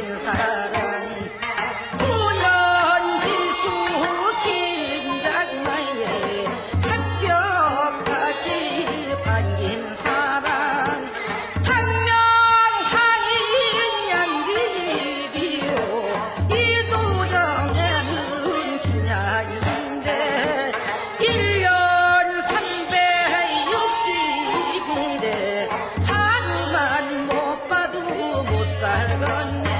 빗발같이도 반긴 사랑 구년 지수 긴장마에 한벽같이 반긴 사랑 당명하인 양귀비요 이도정에는 주냐인데 1년 360일에 하루만 못 봐도 못 살건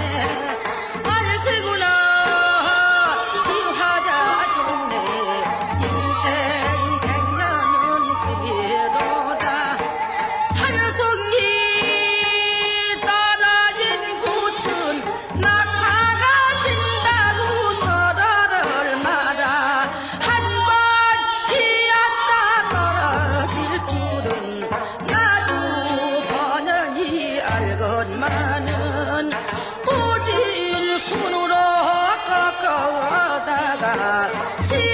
Yeah.